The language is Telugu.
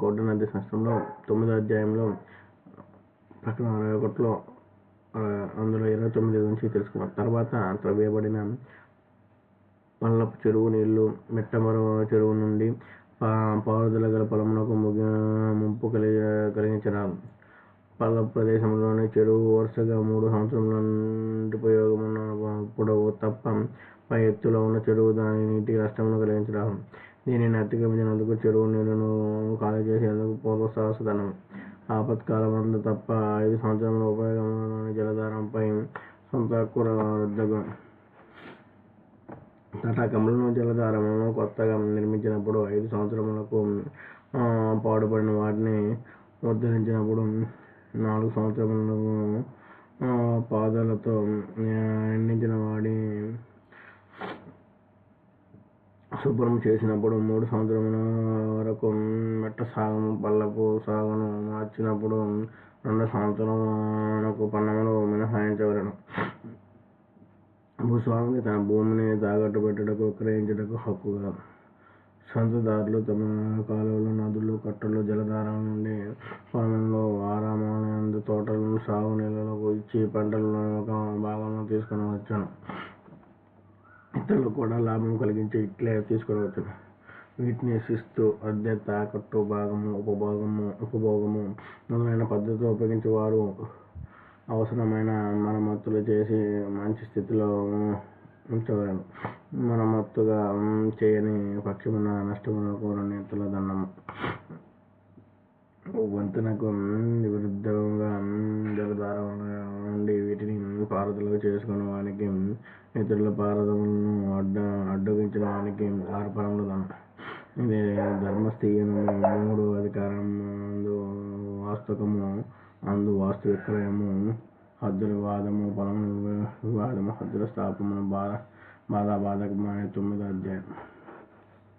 కోట నది శాస్త్రంలో తొమ్మిదో అధ్యాయంలో ప్రకటన అరవై ఒకటిలో అందులో ఇరవై తొమ్మిది నుంచి తెలుసుకున్నాం తర్వాత త్రవ్వేయబడిన పళ్ళపు చెరువు నీళ్ళు మెట్టమర చెరువు నుండి పా పారుదల గల పొలమునకు ముగి ముంపు కలిగి కలిగించరాదు పల్ల ప్రదేశంలోని చెరువు వరుసగా మూడు సంవత్సరముల నిండిపోయోగమున్న పొడవు తప్ప పై ఎత్తులో ఉన్న చెరువు దాని నీటి నష్టమును కలిగించరాదు దీనిని అతిక్రమించినందుకు చెరువు నీరును ఖాళీ చేసేందుకు పూర్వ ఆపత్కాల ఆపత్కాలమందు తప్ప ఐదు సంవత్సరముల ఉపయోగంలోని జలధారంపై సొంత కూర రద్దగు తటాకములను జలధారములను కొత్తగా నిర్మించినప్పుడు ఐదు సంవత్సరములకు పాడుపడిన వాటిని ఉద్ధరించినప్పుడు నాలుగు సంవత్సరములకు పాదాలతో ఆ, నిండించిన వాడి శుభ్రం చేసినప్పుడు మూడు సంవత్సరముల వరకు మెట్ట సాగము పళ్ళకు సాగును మార్చినప్పుడు రెండు సంవత్సరములకు పన్నములు మినహాయించవలను. భూస్వామికి తన భూమిని తాకట్టు పెట్టుటకు విక్రయించుటకు హక్కుగా సంతదారులు సొంతదారులు తమ కాలువలు నదులు కట్టలు జలధారాల నుండి పొలంలో ఆరామానంద తోటలను సాగు నీళ్ళకు ఇచ్చి పంటలను ఒక భాగంలో తీసుకుని వచ్చాను. ఇతరులకు కూడా లాభం కలిగించి ఇట్లే తీసుకురావచ్చు. వీటిని శిస్తు అద్దె తాకట్టు భాగము ఉపభోగము ఉపభోగము మొదలైన పద్ధతిలో ఉపయోగించే వారు అవసరమైన మరమ్మతులు చేసి మంచి స్థితిలో ఉంచవలను. మరమ్మతుగా చేయని పక్షమున నష్టమునకు నేతల దండము. వంతెనకు విరుద్ధంగా ఉమ్, నుండి వీటిని పారదలుగా చేసుకున్న వానికి ఇతరుల పారదములను అడ్డ అడ్డగించిన వానికి ఆర్పణములు ఇది ధర్మస్థీయము మూడు అధికారం అందు వాస్తవము అందు వాస్తు విక్రయము హద్దుల వాదము పొలము వివాదము హద్దుల స్థాపము బాధ బాధ బాధకమైన తొమ్మిదో అధ్యాయం.